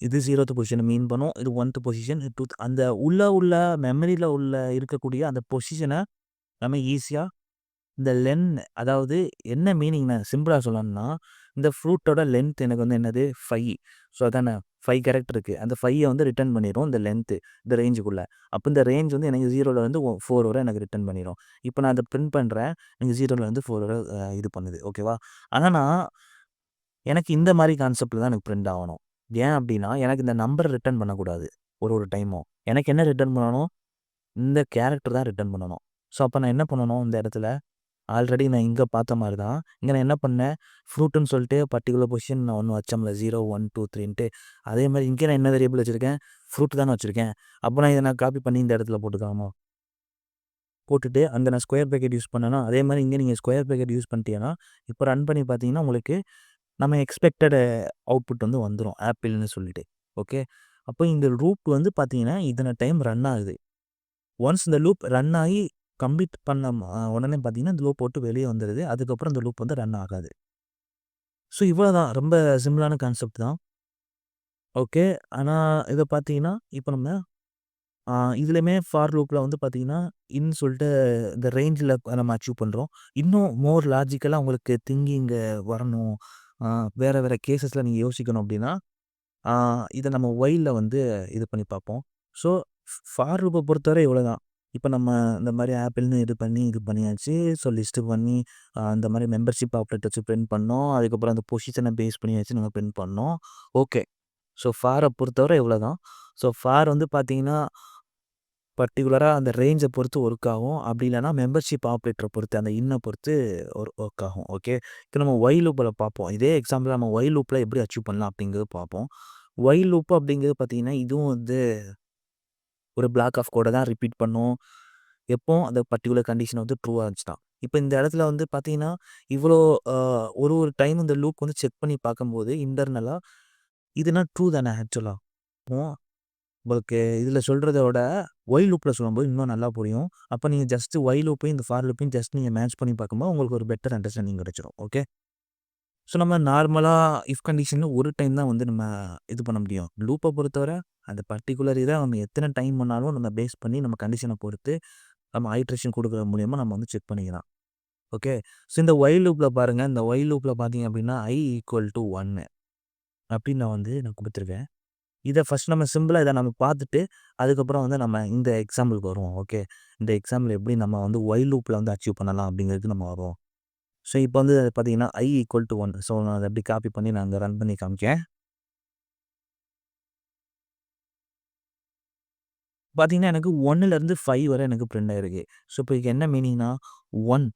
இது ஜீரோத்து பொசிஷனை மீன் பண்ணும். இது ஒன்த் பொசிஷன், டூ அந்த உள்ள உள்ள மெமரியில் உள்ள இருக்கக்கூடிய அந்த பொசிஷனை நம்ம ஈஸியாக இந்த லென் அதாவது என்ன மீனிங்னா சிம்பிளாக சொல்லணும்னா, இந்த ஃப்ரூட்டோட லென்த் எனக்கு வந்து என்னது? ஃபைவ் ஸோ அதானே? ஃபைவ் கேரக்டர் இருக்குது அந்த ஃபைவை வந்து ரிட்டர்ன் பண்ணிடும் இந்த லென்த்து இந்த ரேஞ்சுக்குள்ளே அப்போ இந்த ரேஞ்ச் வந்து எனக்கு 0லருந்து ஒ 4 வர எனக்கு ரிட்டர்ன் பண்ணிடும் இப்போ நான் அதை பிரிண்ட் பண்ணுறேன் எனக்கு 0லருந்து 4 வர இது பண்ணுது. ஓகேவா? ஆனால் நான் எனக்கு இந்த மாதிரி கான்செப்டில் தான் எனக்கு பிரிண்ட் ஆகணும். ஏன் அப்படின்னா, எனக்கு இந்த நம்பர் ரிட்டர்ன் பண்ணக்கூடாது. ஒரு ஒரு டைமும். எனக்கு என்ன ரிட்டர்ன் பண்ணணும்? இந்த கேரக்டர் தான் ரிட்டர்ன் பண்ணணும். ஸோ அப்போ நான் என்ன பண்ணணும் இந்த இடத்துல, ஆல்ரெடி நான் இங்கே பார்த்த மாதிரி தான். இங்கே நான் என்ன பண்ணேன், ஃப்ரூட்டுன்னு சொல்லிட்டு பர்ட்டிகுலர் பொசிஷன் நான் ஒன்று வச்சோம்ல 0, 1, 2, 3ன்ட்டு அதே மாதிரி இங்கே நான் என்ன வேரியபிள் வச்சுருக்கேன் ஃப்ரூட் தானே வச்சுருக்கேன் அப்போ நான் இதை நான் காப்பி பண்ணி இந்த இடத்துல போட்டுக்கலாமா? போட்டுட்டு அங்கே நான் ஸ்கொயர் பேக்கெட் யூஸ் பண்ணேன்னா அதே மாதிரி இங்கே நீங்கள் ஸ்கொயர் பேக்கெட் யூஸ் பண்ணிட்டீங்கன்னா, இப்போ ரன் பண்ணி பார்த்தீங்கன்னா, உங்களுக்கு நம்ம எக்ஸ்பெக்டட் அவுட்புட் வந்து வந்துடும் ஆப்பிள்னு சொல்லிட்டு. ஓகே. அப்போ இந்த லூப் வந்து பார்த்தீங்கன்னா, இத்தனை டைம் ரன் ஆகுது. ஒன்ஸ் இந்த லூப் ரன் ஆகி கம்ப்ளீட் பண்ண உடனே பார்த்தீங்கன்னா, இந்த லூப் போட்டு வெளியே வந்துடுது அதுக்கப்புறம் இந்த லூப் வந்து ரன் ஆகாது. ஸோ இவ்வளோதான். ரொம்ப சிம்பிளான கான்செப்ட் தான். ஓகே. ஆனால் இதை பார்த்தீங்கன்னா, இப்போ நம்ம இதுலேயுமே ஃபார் லூப்பில் வந்து பார்த்தீங்கன்னா, இன் சொல்லிட்டு இந்த ரேஞ்சில் நம்ம அச்சீவ் பண்ணுறோம் இன்னும் மோர் லாஜிக்கலாக உங்களுக்கு திங்கிங் வரணும். வேறு வேறு கேசஸில் நீங்கள் யோசிக்கணும் அப்படின்னா, இதை நம்ம ஒயில்ல வந்து இது பண்ணி பார்ப்போம். ஸோ ஃபார் ரூப்பை பொறுத்தவரை இவ்வளோதான். இப்போ நம்ம இந்த மாதிரி ஆப்பிள்னு இது பண்ணி இது பண்ணியாச்சு. ஸோ லிஸ்ட்டு பண்ணி அந்த இந்த மாதிரி மெம்பர்ஷிப் ஆப்லெட் வச்சு பிரிண்ட் பண்ணோம். அதுக்கப்புறம் அந்த பொசிஷனை பேஸ் பண்ணி வச்சு நம்ம பிரிண்ட் பண்ணோம். ஓகே. ஸோ ஃபாரை பொறுத்தவரை இவ்வளோதான். ஸோ ஃபார் வந்து பார்த்தீங்கன்னா, பர்டிகுலராக அந்த ரேஞ்சை பொறுத்து ஒர்க் ஆகும். அப்படி இல்லைனா மெம்பர்ஷிப் ஆப்ரேட்டரை பொறுத்து அந்த இன்னை பொறுத்து ஒரு ஒர்க் ஆகும். ஓகே. இப்போ நம்ம ஒயில் லூப்பில் பார்ப்போம். இதே எக்ஸாம்பிள் நம்ம ஒயில் லூப்பில் எப்படி அச்சீவ் பண்ணலாம் அப்படிங்கிறது பார்ப்போம். ஒய் லூப் அப்படிங்கிறது பார்த்தீங்கன்னா, இதுவும் வந்து ஒரு பிளாக் ஆஃப் கோடை தான் ரிப்பீட் பண்ணும். எப்போ அந்த பர்ட்டிகுலர் கண்டிஷன் வந்து ட்ரூவாக இருந்துச்சுன்னா. இப்போ இந்த இடத்துல வந்து பார்த்தீங்கன்னா, இவ்வளோ ஒரு ஒரு டைம் இந்த லூப் வந்து செக் பண்ணி பார்க்கும்போது இன்டர்னலாக இதுனா ட்ரூ தானே ஆக்சுவலாக உங்களுக்கு இதில் சொல்கிறத விட ஒய் லூப்பில் சொல்லும்போது இன்னும் நல்லா புரியும். அப்போ நீங்கள் ஜஸ்ட்டு ஒய் லூப்பையும், இந்த ஃபார் லூப்பையும் ஜஸ்ட் நீங்கள் மேட்ச் பண்ணி பார்க்கும்போது உங்களுக்கு ஒரு பெட்டர் அண்டர்ஸ்டாண்டிங் கிடைச்சிரும். ஓகே. ஸோ நம்ம நார்மலாக இஃப் கண்டிஷனில் ஒரு டைம் தான் வந்து நம்ம இது பண்ண முடியும். லூப்பை பொறுத்தவரை அந்த பர்ட்டிகுலர் இதை நம்ம எத்தனை டைம் பண்ணாலும் நம்ம பேஸ் பண்ணி நம்ம கண்டிஷனை பொறுத்து நம்ம ஹைட்ரேஷன் கொடுக்குற மூலயமா நம்ம வந்து செக் பண்ணிக்கலாம். ஓகே. ஸோ இந்த ஒய் லூப்பில் பாருங்கள் இந்த ஒய் லூப்பில் பார்த்தீங்க அப்படின்னா, ஐ ஈக்குவல் டூ ஒன்னு அப்படின்னு நான் வந்து நான் கொடுத்துருக்கேன் இதை ஃபஸ்ட் நம்ம சிம்பிளாக இதை நம்ம பார்த்துட்டு, அதுக்கப்புறம் வந்து நம்ம இந்த எக்ஸாம்பிளுக்கு வருவோம். ஓகே. இந்த எக்ஸாம்பிள் எப்படி நம்ம வந்து ஒய் லூப்பில் வந்து அச்சீவ் பண்ணலாம் அப்படிங்கிறதுக்கு நம்ம வருவோம். ஸோ இப்போ வந்து பார்த்தீங்கன்னா, i equal to one so நான் அதை எப்படி காப்பி பண்ணி நான் அங்கே ரன் பண்ணி காமிக்கேன் பார்த்தீங்கன்னா, எனக்கு 1லேருந்து 5 வரை எனக்கு பிரிண்ட் ஆகிருக்கு ஸோ இப்போ இதுக்கு என்ன மீனிங்னா ஒன்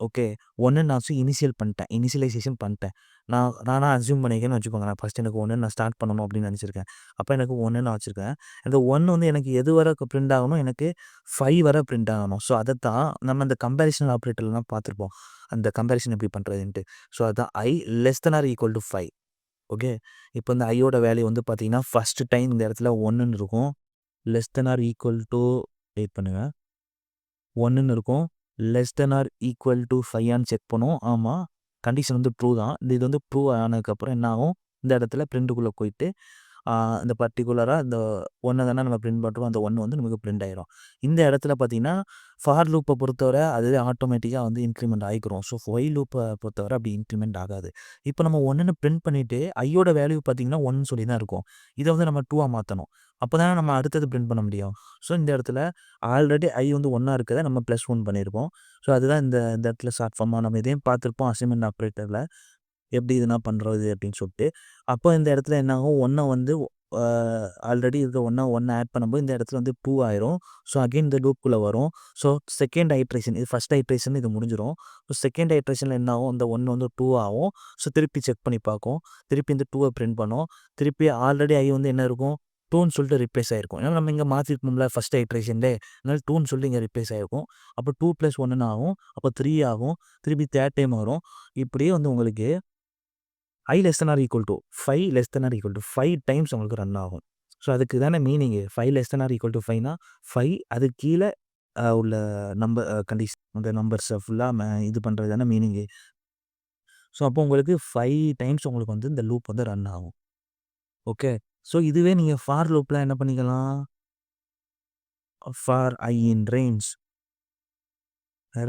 ஓகே. ஒன்று நான் வச்சு இனிஷியல் பண்ணிட்டேன். இனிஷியலைசேஷன் பண்ணிட்டேன். நான் நான் அசூம் பண்ணிக்கேன்னு வச்சுக்கோங்க. நான் ஃபஸ்ட் எனக்கு ஒன்று நான் ஸ்டார்ட் பண்ணணும் அப்படின்னு நினச்சிருக்கேன். அப்போ எனக்கு ஒன்று நான் வச்சுருக்கேன் அந்த ஒன்று வந்து எனக்கு எது வரை பிரிண்ட் ஆகணும்? எனக்கு ஃபைவ் வரை பிரிண்ட் ஆகணும். ஸோ அதை தான் நம்ம அந்த கம்பேரிசன் ஆப்ரேட்டர்லாம் பார்த்துருப்போம். அந்த கம்பேரிசன் எப்படி பண்ணுறதுன்ட்டு ஸோ அதுதான் i less than or equal to 5 okay. இப்போ இந்த ஐயோட வேல்யூ வந்து பார்த்தீங்கன்னா, ஃபஸ்ட்டு டைம் இந்த இடத்துல ஒன்றுன்னு இருக்கும். Less than or equal to wait பண்ணுங்கள் ஒன்றுன்னு இருக்கும். Less than or equal to 5யான்னு check பண்ணுவோம். ஆமாம் கண்டிஷன் வந்து ட்ரூ தான். இது வந்து ப்ரூவ் ஆனதுக்கப்புறம் என்ன ஆகும்? இந்த இடத்துல பிரிண்டுக்குள்ளே போயிட்டு, இந்த பர்டிகுலராக இந்த ஒன்றை தானே நம்ம பிரிண்ட் பண்ணுறோம் அந்த ஒன்று வந்து நமக்கு பிரிண்ட் ஆயிரும். இந்த இடத்துல பார்த்தீங்கன்னா, ஃபார் லூப்பை பொறுத்தவரை அதுவே ஆட்டோமேட்டிக்காக வந்து இன்க்ரிமெண்ட் ஆகிக்கிறோம் ஸோ ஒய் லூப்பை பொறுத்தவரை அப்படி இன்க்ரிமெண்ட் ஆகாது. இப்போ நம்ம ஒன்றுன்னு பிரிண்ட் பண்ணிவிட்டு ஐயோட வேல்யூ பார்த்தீங்கன்னா ஒன்னு சொல்லி தான் இருக்கும். இதை வந்து நம்ம டூவாக மாற்றணும் அப்போ தானே நம்ம அடுத்தது பிரிண்ட் பண்ண முடியும். ஸோ இந்த இடத்துல ஆல்ரெடி ஐ வந்து ஒன்றா இருக்கிறத நம்ம ப்ளஸ் ஒன் பண்ணியிருப்போம். ஸோ அதுதான் இந்த இந்த இடத்துல ஷார்ட் ஃபார்மாக நம்ம இதையும் பார்த்துருப்போம் அசைன்மெண்ட் ஆப்ரேட்டரில் எப்படி இதுனா பண்ணுறது அப்படின்னு சொல்லிட்டு. அப்போ இந்த இடத்துல என்ன ஆகும்? 1 வந்து ஆல்ரெடி இருக்க 1 1 ஆட் பண்ணும்போது இந்த இடத்துல வந்து டூ ஆயிரும். ஸோ அகைன் இந்த லூப்புக்குள்ளே வரும். ஸோ செகண்ட் ஹைட்ரேஷன் இது ஃபர்ஸ்ட் ஹைட்ரேஷன் இது முடிஞ்சிடும் ஸோ செகண்ட் ஹைட்ரேஷனில் என்ன ஆகும்? இந்த ஒன்று வந்து டூ ஆகும். ஸோ திருப்பி செக் பண்ணி பார்க்கும். திருப்பி இந்த டூவை பிரிண்ட் பண்ணும். திருப்பி ஆல்ரெடி ஐ வந்து என்ன இருக்கும்? டூன்னு சொல்லிட்டு ரிப்ளேஸ் ஆகிருக்கும் ஏன்னா நம்ம இங்கே மாற்றிருக்கோம்ல ஃபர்ஸ்ட் ஹைட்ரேஷன்லே அதனால 2ன்னு சொல்லிட்டு இங்கே ரிப்ளேஸ் ஆயிருக்கும். அப்ப 2 பிளஸ் 1ன்னு ஆகும். அப்போ த்ரீ ஆகும். திருப்பி தேர்ட் டைம் வரும். இப்படியே வந்து உங்களுக்கு i less than or equal to 5 less than or equal to five times உங்களுக்கு ரன் ஆகும். ஸோ அதுக்கு தானே meaning. Five less than or equal to 5னா 5 அதுக்கு கீழே உள்ள நம்பர் கண்டிஷன் அந்த நம்பர்ஸை ஃபுல்லாக இது பண்ணுறது தானே மீனிங்கு. ஸோ அப்போ உங்களுக்கு ஃபைவ் டைம்ஸ் உங்களுக்கு வந்து இந்த லூப் வந்து ரன் ஆகும். ஓகே. ஸோ இதுவே நீங்கள் ஃபார் லூப்பில் என்ன பண்ணிக்கலாம்? ஃபார் ஐ இன் ரேஞ்ச்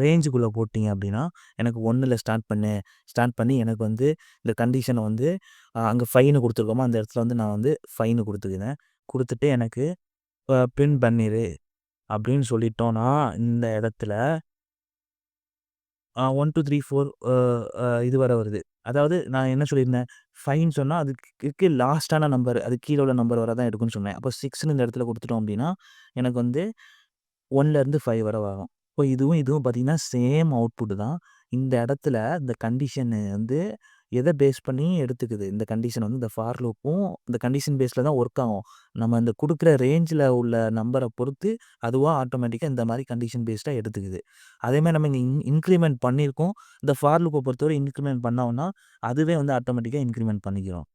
ரேஞ்சுக்குள்ளே போட்டிங்க அப்படின்னா, எனக்கு ஒன்றில் ஸ்டார்ட் பண்ணு. ஸ்டார்ட் பண்ணி எனக்கு வந்து இந்த கண்டிஷனை வந்து அங்கே ஃபைனு கொடுத்துருக்கோமோ அந்த இடத்துல வந்து நான் வந்து 5ன்னு குடுத்துக்கிறேன். கொடுத்துட்டு எனக்கு பிரிண்ட் பண்ணிடு அப்படின்னு சொல்லிட்டோன்னா இந்த இடத்துல ஒன் டூ த்ரீ ஃபோர் இது வரை வருது. அதாவது நான் என்ன சொல்லியிருந்தேன்? ஃபைன் சொன்னால் அதுக்கு லாஸ்ட்டான நம்பர் அதுக்கு கீழே உள்ள நம்பர் வர தான் எடுக்கும்னு சொன்னேன். அப்போ சிக்ஸ்னு இந்த இடத்துல கொடுத்துட்டோம் அப்படின்னா, எனக்கு வந்து 1லேருந்து 5 வரை வரும். இப்போ இதுவும் இதுவும் பார்த்தீங்கன்னா, சேம் அவுட்புட் தான். இந்த இடத்துல இந்த கண்டிஷன் வந்து எதை பேஸ் பண்ணி எடுத்துக்குது? இந்த கண்டிஷன் வந்து இந்த ஃபார் லூப்பும் இந்த கண்டிஷன் பேஸில் தான் ஒர்க் ஆகும். நம்ம இந்த கொடுக்குற ரேஞ்சில் உள்ள நம்பரை பொறுத்து அதுவாக ஆட்டோமேட்டிக்காக இந்த மாதிரி கண்டிஷன் பேஸ்டாக எடுத்துக்குது. அதேமாரி நம்ம இங்கே இன் இன்க்ரிமெண்ட் பண்ணியிருக்கோம். இந்த ஃபார் லூப்பை பொறுத்தவரை இன்க்ரிமெண்ட் பண்ணோம்னா, அதுவே வந்து ஆட்டோமேட்டிக்காக இன்க்ரிமெண்ட் பண்ணிக்கிறோம்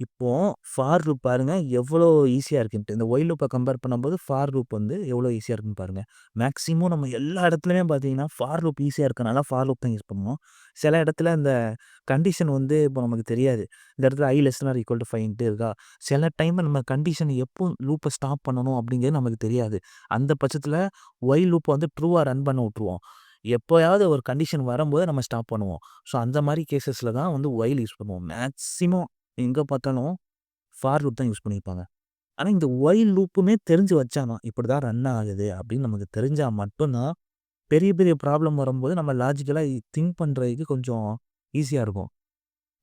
இப்போ ஃபார் லூப் பாருங்க எவ்வளோ ஈஸியாக இருக்குன்ட்டு. இந்த ஒயில் லூப்பை கம்பேர் பண்ணும்போது ஃபார் லூப் வந்து எவ்வளோ ஈஸியாக இருக்குன்னு பாருங்க. மேக்ஸிமம் நம்ம எல்லா இடத்துலையுமே பார்த்தீங்கன்னா, ஃபார் லூப் ஈஸியாக இருக்கனால ஃபார் லூப் தான் யூஸ் பண்ணுவோம். சில இடத்துல இந்த கண்டிஷன் வந்து இப்போ நமக்கு தெரியாது. இந்த இடத்துல i less than equal to find இருக்கா? சில டைம் நம்ம கண்டிஷன் எப்போ லூப்பை ஸ்டாப் பண்ணணும் அப்படிங்கிறது நமக்கு தெரியாது. அந்த பட்சத்தில் ஒயில் லூப்பை வந்து ட்ரூவாக ரன் பண்ண விட்ருவோம் எப்போயாவது ஒரு கண்டிஷன் வரும்போது நம்ம ஸ்டாப் பண்ணுவோம். ஸோ அந்த மாதிரி கேசஸில் தான் வந்து ஒயில் யூஸ் பண்ணுவோம். மேக்ஸிமம் எங்க பார்த்தாலும் ஃபார் லூப் தான் யூஸ் பண்ணியிருப்பாங்க. ஆனா, இந்த ஒயில் லூப்புமே தெரிஞ்சு வச்சானாம் இப்படி தான் ரன் ஆகுது அப்படின்னு நமக்கு தெரிஞ்சா மட்டும் தான், பெரிய பெரிய ப்ராப்ளம் வரும்போது நம்ம லாஜிக்கலா திங்க் பண்றதுக்கு கொஞ்சம் ஈஸியா இருக்கும்.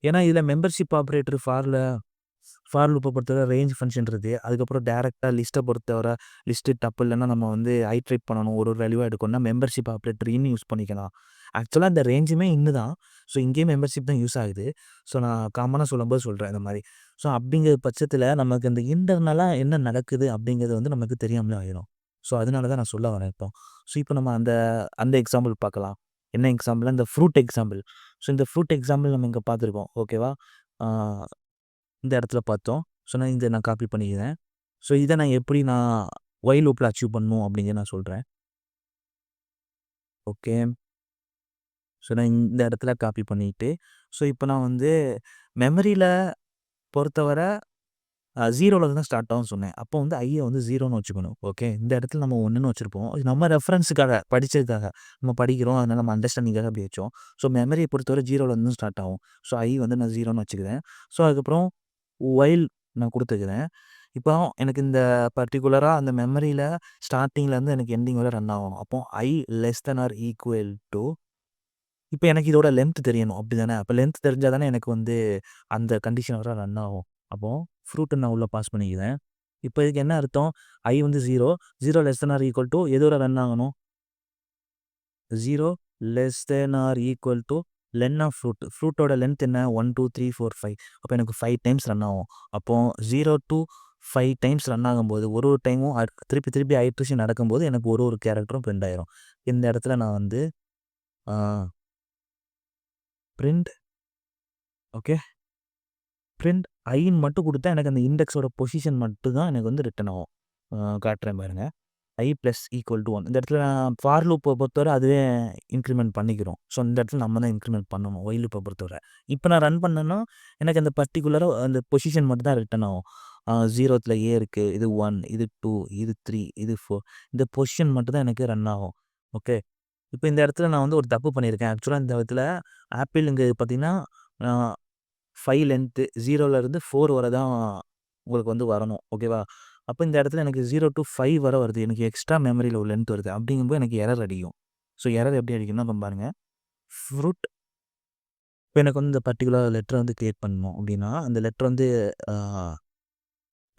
ஏன்னா, இதுல மெம்பர்ஷிப் ஆப்ரேட்டர் ஃபார்ல ஃபார் லூப்பை பொறுத்தவரை ரேஞ்ச் ஃபங்ஷன் அதுக்கப்புறம் டேரெக்டாக லிஸ்ட்டை பொறுத்தவரை லிஸ்ட்டு டப்பு இல்லைன்னா நம்ம வந்து ஐட்ரேட் பண்ணணும். ஒரு ஒரு வேல்யூவாக எடுக்கணும்னா மெம்பர்ஷிப் ஆப்ரேட்டரின்னு யூஸ் பண்ணிக்கலாம். ஆக்சுவலாக இந்த ரேஞ்சுமே இன்னு தான். ஸோ இங்கேயும் மெம்பர்ஷிப் தான் யூஸ் ஆகுது. ஸோ நான் காமனாக சொல்லும்போது சொல்கிறேன் இந்த மாதிரி ஸோ அப்படிங்கிற பட்சத்தில் நமக்கு இந்த இன்டர்னலாக என்ன நடக்குது அப்படிங்கிறது வந்து நமக்கு தெரியாமலே ஆகிடும் ஸோ அதனால தான் நான் சொல்ல வரேன் இப்போ. ஸோ இப்போ நம்ம அந்த அந்த எக்ஸாம்பிள் பார்க்கலாம். என்ன எக்ஸாம்பிள்னா இந்த ஃப்ரூட் எக்ஸாம்பிள். ஸோ இந்த ஃப்ரூட் எக்ஸாம்பிள் நம்ம இங்கே பார்த்துருக்கோம். ஓகேவா? இந்த இடத்துல பார்த்தோம். ஸோ நான் இதை நான் காப்பி பண்ணிக்கிறேன். ஸோ இதை நான் எப்படி நான் ஒய் லூப்பில் அச்சீவ் பண்ணும் அப்படிங்கிறத நான் சொல்கிறேன் ஓகே. ஸோ நான் இந்த இடத்துல காப்பி பண்ணிட்டு, ஸோ இப்போ நான் வந்து மெமரியில் பொறுத்தவரை ஜீரோவில் தான் ஸ்டார்ட் ஆகும் சொன்னேன். அப்போ வந்து ஐயை வந்து ஜீரோன்னு வச்சுக்கணும். ஓகே. இந்த இடத்துல நம்ம ஒன்றுன்னு வச்சுருப்போம் நம்ம ரெஃபரன்ஸுக்காக, படிச்சதுக்காக. நம்ம படிக்கிறோம். அதனால் நம்ம அண்டர்ஸ்டாண்டிங்காக அப்படி வச்சோம். ஸோ மெமரியை பொறுத்தவரை ஜீரோவில் இருந்து ஸ்டார்ட் ஆகும். ஸோ ஐ வந்து நான் ஜீரோன்னு வச்சுக்கிறேன். ஸோ அதுக்கப்புறம் ஒயில் நான் கொடுத்துக்கிறேன் இப்போ எனக்கு இந்த பர்டிகுலராக அந்த மெமரியில் ஸ்டார்டிங்லேருந்து எனக்கு எண்டிங் வரை ரன் ஆகணும். அப்போ i less than or equal to இப்போ எனக்கு இதோட லென்த் தெரியணும். அப்படி தானே அப்போ லென்த் தெரிஞ்சால் தானே எனக்கு வந்து அந்த கண்டிஷன் வர ரன் ஆகும். அப்போ ஃப்ரூட்டை நான் உள்ளே பாஸ் பண்ணிக்கிறேன். இப்போ இதுக்கு என்ன அர்த்தம்? ஐ வந்து 0 0 less than or equal to எதோட ரன் ஆகணும்? Zero less than or equal to len of fruit. ஃப்ரூட்டோட length என்ன? 1, 2, 3, 4, 5 அப்போ எனக்கு ஃபைவ் டைம்ஸ் ரன் ஆகும். அப்போது zero two five times run ஆகும்போது, ஒரு ஒரு டைமும் அ திருப்பி திருப்பி ஐட்ரேஷன் நடக்கும்போது எனக்கு ஒரு ஒரு கேரக்டரும் பிரிண்ட் ஆயிரும். இந்த இடத்துல நான் வந்து பிரிண்ட் ஓகே. பிரிண்ட் ஐன்னு மட்டும் கொடுத்தா எனக்கு அந்த இண்டெக்ஸோட பொசிஷன் மட்டும் தான் எனக்கு வந்து ரிட்டர்ன் ஆகும். காட்டுறேன் பாருங்கள் i plus equal to one இந்த இடத்துல நான் ஃபார் லூப்பை பொறுத்தவரை அதுவே இன்க்ரிமெண்ட் பண்ணிக்கிறோம். ஸோ இந்த இடத்துல நம்ம தான் இன்க்ரிமெண்ட் பண்ணணும். ஒய் லூப்பை பொறுத்தவரை. இப்போ நான் ரன் பண்ணேன்னா, எனக்கு அந்த பர்டிகுலராக அந்த பொசிஷன் மட்டும் தான் ரிட்டர்ன் ஆகும். ஜீரோத்தில் ஏ இருக்கு. இது ஒன் இது டூ இது த்ரீ இது ஃபோர் இந்த பொசிஷன் மட்டும் தான் எனக்கு ரன் ஆகும். ஓகே. இப்போ இந்த இடத்துல நான் வந்து ஒரு தப்பு பண்ணியிருக்கேன். ஆக்சுவலாக இந்த இடத்துல ஆப்பிள் இங்கே பார்த்தீங்கன்னா, ஃபைவ் லென்த்து ஜீரோவிலேருந்து ஃபோர் வரை தான் உங்களுக்கு வந்து வரணும். ஓகேவா? அப்போ இந்த இடத்துல எனக்கு ஜீரோ டூ ஃபைவ் வர வருது. எனக்கு எக்ஸ்ட்ரா மெமரியில் ஒரு லென்த் வருது. அப்படிங்கும்போது எனக்கு எரர் அடிக்கும். ஸோ எரர் எப்படி அடிக்கும்னா இப்போ பாருங்க. ஃப்ரூட் இப்போ எனக்கு வந்து இந்த பர்டிகுலர் லெட்டர வந்து கிரியேட் பண்ணணும் அப்படின்னா, அந்த லெட்டர் வந்து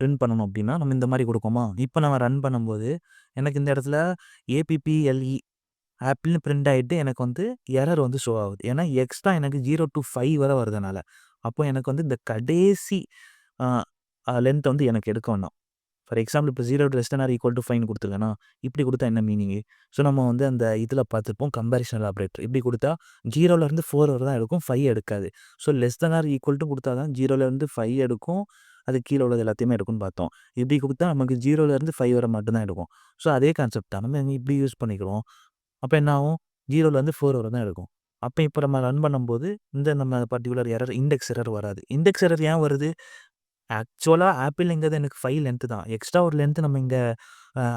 பிரிண்ட் பண்ணணும் அப்படின்னா, நம்ம இந்த மாதிரி கொடுக்கோமா இப்போ நம்ம ரன் பண்ணும்போது, எனக்கு இந்த இடத்துல ஏபிபிஎல்இ ஆப்பிள்னு பிரிண்ட் ஆகிட்டு எனக்கு வந்து எரர் வந்து ஷோ ஆகுது. ஏன்னா எக்ஸ்ட்ரா எனக்கு ஜீரோ டூ 5 வரை வருதுனால. அப்போ எனக்கு வந்து இந்த கடைசி லென்த்தை வந்து எனக்கு எடுக்க வேண்டாம். ஃபார் எக்ஸாம்பிள் இப்போ 0 less than or equal to five கொடுத்துருக்கேன்னா இப்படி கொடுத்தா என்ன மீனிங்கு? ஸோ நம்ம வந்து அந்த இதில் பார்த்துருப்போம் கம்பேரிஷனல் ஆப்ரேட்டர் இப்படி குடுத்தா 0ல இருந்து 4 வரை தான் எடுக்கும். ஃபைவ் எடுக்காது. So less than or equal to கொடுத்தா தான் ஜீரோலேருந்து ஃபைவ் எடுக்கும். அது கீழே உள்ளது எல்லாத்தையுமே எடுக்கும்னு பார்த்தோம். இப்படி கொடுத்தா நமக்கு ஜீரோலேருந்து ஃபைவ் வரை மட்டும் தான் எடுக்கும். ஸோ அதே கான்செப்ட் தான். நம்ம இப்படி யூஸ் பண்ணிக்கிறோம். அப்போ என்ன ஆகும்? 0ல இருந்து 4 வரை தான் எடுக்கும். அப்போ இப்போ நம்ம ரன் பண்ணும்போது, இந்த நம்ம பர்டிகுலர் எரர் இண்டெக்ஸ் எரர் வராது. இண்டெக்ஸ் எரர் ஏன் வருது? ஆக்சுவலாக ஆப்பிள்ங்கிறது எனக்கு ஃபைவ் லென்த்து தான். எக்ஸ்ட்ரா ஒரு லென்த்து நம்ம இங்கே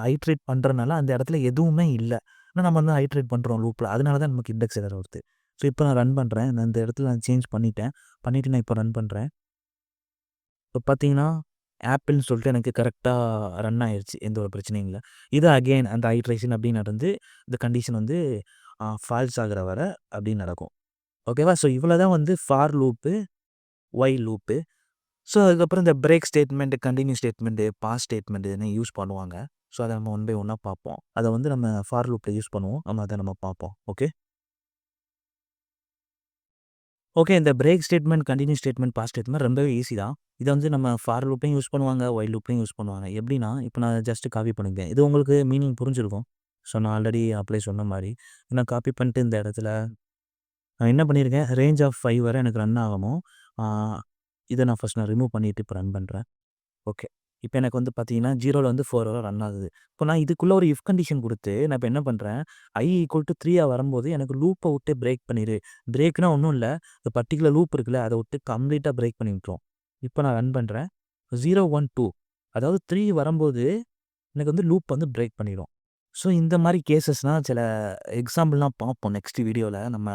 ஹைட்ரேட் பண்ணுறதுனால அந்த இடத்துல எதுவுமே இல்லை ஆனால் நம்ம வந்து ஹைட்ரேட் பண்ணுறோம் லூப்பில் அதனால தான் நமக்கு இண்டெக்ஸ் எரர் வருது. ஸோ இப்போ நான் ரன் பண்ணுறேன் நான் இந்த இடத்துல நான் சேஞ்ச் பண்ணிட்டேன். பண்ணிவிட்டு நான் இப்போ ரன் பண்ணுறேன் இப்போ பார்த்தீங்கன்னா, ஆப்பிள்னு சொல்லிட்டு எனக்கு கரெக்டாக ரன் ஆயிடுச்சு எந்த ஒரு பிரச்சனையும் இல்லை இது அகைன் அந்த ஹைட்ரேஷன் அப்படி நடந்து, இந்த கண்டிஷன் வந்து ஃபால்ஸ் ஆகிற வரை அப்படின்னு நடக்கும். ஓகேவா? ஸோ இவ்வளோ தான் வந்து for loop, while loop. So அதுக்கப்புறம் இந்த break statement continue statement pass ஸ்டேட்மெண்ட்ன்னு use பண்ணுவாங்க. ஸோ அதை நம்ம ஒன் பை ஒன்றா பார்ப்போம். அதை வந்து நம்ம ஃபார் லூப்பில் யூஸ் பண்ணுவோம். நம்ம அதை நம்ம பார்ப்போம். ஓகே. ஓகே. இந்த break statement, continue statement, pass statement ரொம்பவே ஈஸி தான். இதை வந்து நம்ம ஃபார் லூப்பையும் யூஸ் பண்ணுவாங்க. ஒயில் லூப்பையும் யூஸ் பண்ணுவாங்க. எப்படின்னா, இப்போ நான் ஜஸ்ட் காப்பி பண்ணிக்கிறேன். இது உங்களுக்கு மீனிங் புரிஞ்சிருக்கும். ஸோ நான் ஆல்ரெடி அப்ளை சொன்ன மாதிரி நான் காப்பி பண்ணிட்டு இந்த இடத்துல நான் என்ன பண்ணியிருக்கேன், ரேஞ்ச் ஆஃப் ஃபைவ் வரை எனக்கு ரன் ஆகணும். இதை நான் ஃபர்ஸ்ட் நான் ரிமூவ் பண்ணிட்டு இப்போ ரன் பண்ணுறேன் ஓகே. இப்போ எனக்கு வந்து பார்த்தீங்கன்னா, ஜீரோவில் வந்து ஃபோர் ஹவர் ரன் ஆகுது. இப்போ நான் இதுக்குள்ளே ஒரு இஃப் கண்டிஷன் கொடுத்து நான் இப்போ என்ன பண்ணுறேன் ஐ ஈக்குவல் டு த்ரீயாக வரும்போது எனக்கு லூப்பை விட்டு பிரேக் பண்ணிடு பிரேக்னா ஒன்றும் இல்லை. இந்த பர்டிகுலர் லூப் இருக்குல்ல, அதை விட்டு கம்ப்ளீட்டாக பிரேக் பண்ணி விட்டுரும். இப்போ நான் ரன் பண்ணுறேன் ஜீரோ ஒன் டூ அதாவது த்ரீ வரும்போது, எனக்கு வந்து லூப் வந்து பிரேக் பண்ணிடும் ஸோ இந்த மாதிரி கேசஸ்னால் சில எக்ஸாம்பிள்லாம் பார்ப்போம் நெக்ஸ்ட் வீடியோவில் நம்ம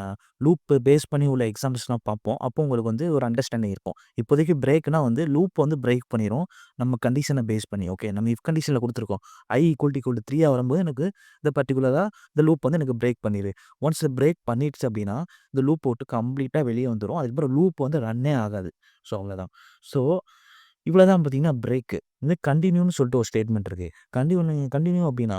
லூப் பேஸ் பண்ணி உள்ள எக்ஸாம்பிள்ஸ்லாம் பார்ப்போம். அப்போ உங்களுக்கு வந்து ஒரு அண்டர்ஸ்டாண்டிங் இருக்கும். இப்போதைக்கு பிரேக்னா வந்து லூப் வந்து பிரேக் பண்ணிடும் நம்ம கண்டிஷனை பேஸ் பண்ணி. ஓகே. நம்ம இஃப் கண்டிஷனில் கொடுத்துருக்கோம் i equal to equal to 3 வரும்போது எனக்கு இந்த பர்டிகுலராக இந்த லூப் வந்து எனக்கு பிரேக் பண்ணிடு ஒன்ஸ் பிரேக் பண்ணிடுச்சு அப்படின்னா இந்த லூப் விட்டு கம்ப்ளீட்டாக வெளியே வந்துரும். அதுக்கப்புறம் லூப் வந்து ரன்னே ஆகாது. ஸோ அவ்வளோதான். ஸோ இவ்வளோதான் பார்த்தீங்கன்னா பிரேக்கு. இது கண்டினியூன்னு சொல்லிட்டு ஒரு ஸ்டேட்மெண்ட் இருக்குது கண்டினியூ கண்டினியூ அப்படின்னா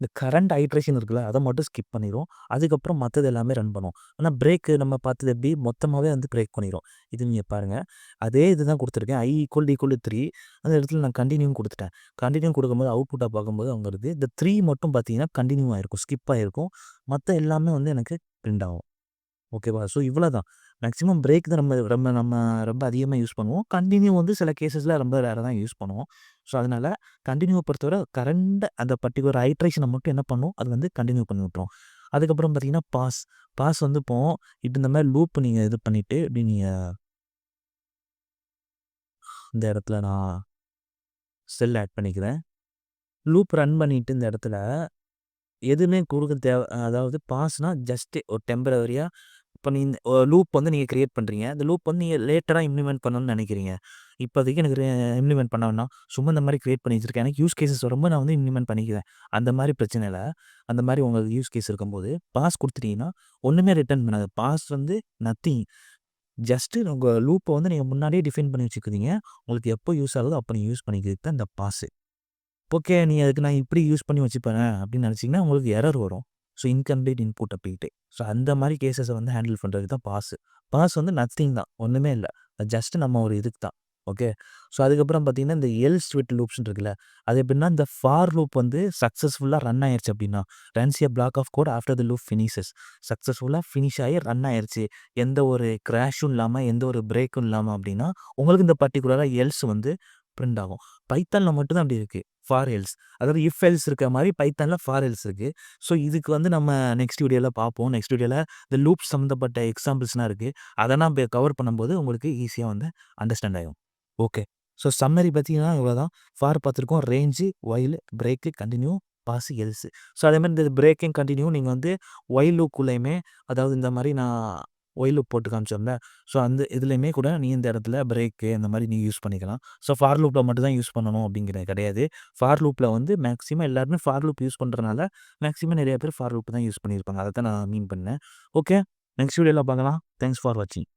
இந்த கரண்ட் ஹைட்ரேஷன் இருக்குல்ல, அதை மட்டும் ஸ்கிப் பண்ணிடும் அதுக்கப்புறம் மற்றது எல்லாமே ரன் பண்ணும். ஆனால் பிரேக்கு நம்ம பார்த்தது எப்படி மொத்தமாகவே வந்து பிரேக் பண்ணிடும் இது நீங்கள் பாருங்கள் அதே இதுதான் கொடுத்துருக்கேன் ஐ ஈக்குவல் ஈக்குவல் த்ரீ அந்த இடத்துல நான் கண்டினியூ கொடுத்துட்டேன் கண்டினியூ கொடுக்கும்போது அவுட்புட்டா பார்க்கும்போது அங்க வருது. இந்த த்ரீ மட்டும் பார்த்தீங்கன்னா கண்டினியூ ஆகிருக்கும் ஸ்கிப் ஆகிருக்கும் மற்ற எல்லாமே வந்து எனக்கு பிரிண்ட் ஆகும். ஓகேவா? ஸோ இவ்வளோ தான் மேக்ஸிமம் பிரேக் தான் நம்ம ரொம்ப நம்ம ரொம்ப அதிகமாக யூஸ் பண்ணுவோம். கண்டினியூ வந்து சில கேசஸில் ரொம்ப வேறு தான் யூஸ் பண்ணுவோம். ஸோ அதனால கண்டினியூவை பொறுத்தவரை கரண்ட் அந்த பர்ட்டிகுலர் ஹைட்ரேஷனை மட்டும் என்ன பண்ணும், அது வந்து கண்டினியூ பண்ணி விட்டுரும். அதுக்கப்புறம் பார்த்தீங்கன்னா பாஸ். பாஸ் வந்து இப்போ இப்போ இந்த மாதிரி லூப் நீங்கள் இது பண்ணிவிட்டு இப்படி நீங்கள் இந்த இடத்துல நான் செல் ஆட் பண்ணிக்கிறேன். லூப் ரன் பண்ணிட்டு இந்த இடத்துல எதுவுமே கொடுக்க தேவை அதாவது பாஸ்னால் ஜஸ்ட்டு ஒரு டெம்பரவரியாக இப்போ நீ இந்த லூப் வந்து நீங்கள் க்ரியேட் பண்ணுறீங்க இந்த லூப் வந்து நீங்கள் லேட்டராக இம்ப்ளிமெண்ட் பண்ணணும்னு நினைக்கிறீங்க இப்போதைக்கு எனக்கு இம்ப்ளிமெண்ட் பண்ண வேணாம். சும்மா இந்த மாதிரி க்ரியேட் பண்ணி வச்சிருக்கேன். எனக்கு யூஸ் கேஸஸ் வரும்போது நான் வந்து இம்ப்ளிமெண்ட் பண்ணிக்குவேன். அந்த மாதிரி பிரச்சனை இல்லை அந்த மாதிரி உங்களுக்கு யூஸ் கேஸ் இருக்கும்போது பாஸ் கொடுத்துட்டீங்கன்னா ஒன்றுமே ரிட்டர்ன் பண்ணாது. பாஸ் வந்து நத்திங். ஜஸ்ட்டு உங்கள் லூப்பை வந்து நீங்கள் முன்னாடியே டிஃபைன் பண்ணி வச்சுக்கிறீங்க. உங்களுக்கு எப்போ யூஸ் ஆகுதோ அப்போ நீங்கள் யூஸ் பண்ணிக்கிறது தான் இந்த பாஸு. ஓகே. நீ அதுக்கு நான் இப்படி யூஸ் பண்ணி வச்சுப்பேன் அப்படின்னு நினச்சிங்கன்னா உங்களுக்கு எரர் வரும். ஸோ இன்கம்ப்ளீட் இன்புட் அப்படின்ட்டு ஸோ அந்த மாதிரி கேசஸை வந்து ஹேண்டில் பண்ணுறது தான் பாஸு. பாஸ் வந்து நத்திங் தான். ஒன்றுமே இல்லை ஜஸ்ட்டு நம்ம ஒரு இதுக்கு தான். ஓகே. ஸோ அதுக்கப்புறம் பார்த்தீங்கன்னா, இந்த எல்ஸ் ஸ்விட் லூப்ஸ்னு இருக்குல்ல. அது எப்படின்னா இந்த ஃபார் லூப் வந்து சக்ஸஸ்ஃபுல்லாக ரன் ஆயிருச்சு அப்படின்னா runs a block of code after the loop finishes. சக்ஸஸ்ஃபுல்லாக ஃபினிஷ் ஆகி ரன் ஆயிடுச்சு எந்த ஒரு கிராஷும் இல்லாமல் எந்த ஒரு பிரேக்கும் இல்லாமல் அப்படின்னா உங்களுக்கு இந்த பர்டிகுலராக எல்ஸ் வந்து பிரிண்ட் ஆகும். பைத்தானில் மட்டும்தான் அப்படி இருக்குது ஃபார் எல்ஸ். அதாவது இஃப் எல்ஸ் இருக்க மாதிரி பைத்தானில் ஃபார் எல்ஸ் ஸோ இதுக்கு வந்து நம்ம நெக்ஸ்ட் வீடியோவில் பார்ப்போம். நெக்ஸ்ட் வீடியோவில் இந்த லூப் சம்மந்தப்பட்ட எக்ஸாம்பிள்ஸ்லாம் இருக்குது அதை நான் கவர் பண்ணும்போது உங்களுக்கு ஈஸியாக வந்து அண்டர்ஸ்டாண்ட் ஆகும் ஓகே. ஸோ சம்மரி பார்த்தீங்கன்னா இவ்வளோதான். ஃபார் பார்த்துருக்கோம். Range, while break, continue pass, else so அதே இந்த பிரேக்கிங் கண்டினியூ நீங்கள் வந்து வொயில் லூப்குள்ளயுமே அதாவது இந்த மாதிரி நான் ஒயில் லூப் போட்டு காமிச்சோம்ல. ஸோ அந்த இதுலேயுமே கூட நீ இந்த இடத்துல பிரேக்கு இந்த மாதிரி நீ யூஸ் பண்ணிக்கலாம். ஸோ ஃபார் லூப்பில் மட்டும் தான் யூஸ் பண்ணணும் அப்படிங்கிறது கிடையாது. ஃபார் லூப்பில் வந்து மேக்ஸிமம் எல்லாருமே ஃபார் லூப் யூஸ் பண்ணுறதுனால மேக்ஸிமம் நிறைய பேர் ஃபார் லூப் தான் யூஸ் பண்ணியிருப்பாங்க. அதை தான் நான் மீன் பண்ணேன். ஓகே. நெக்ஸ்ட் வீடியோவில் பார்க்கலாம். தேங்க்ஸ் ஃபார் வாட்சிங்.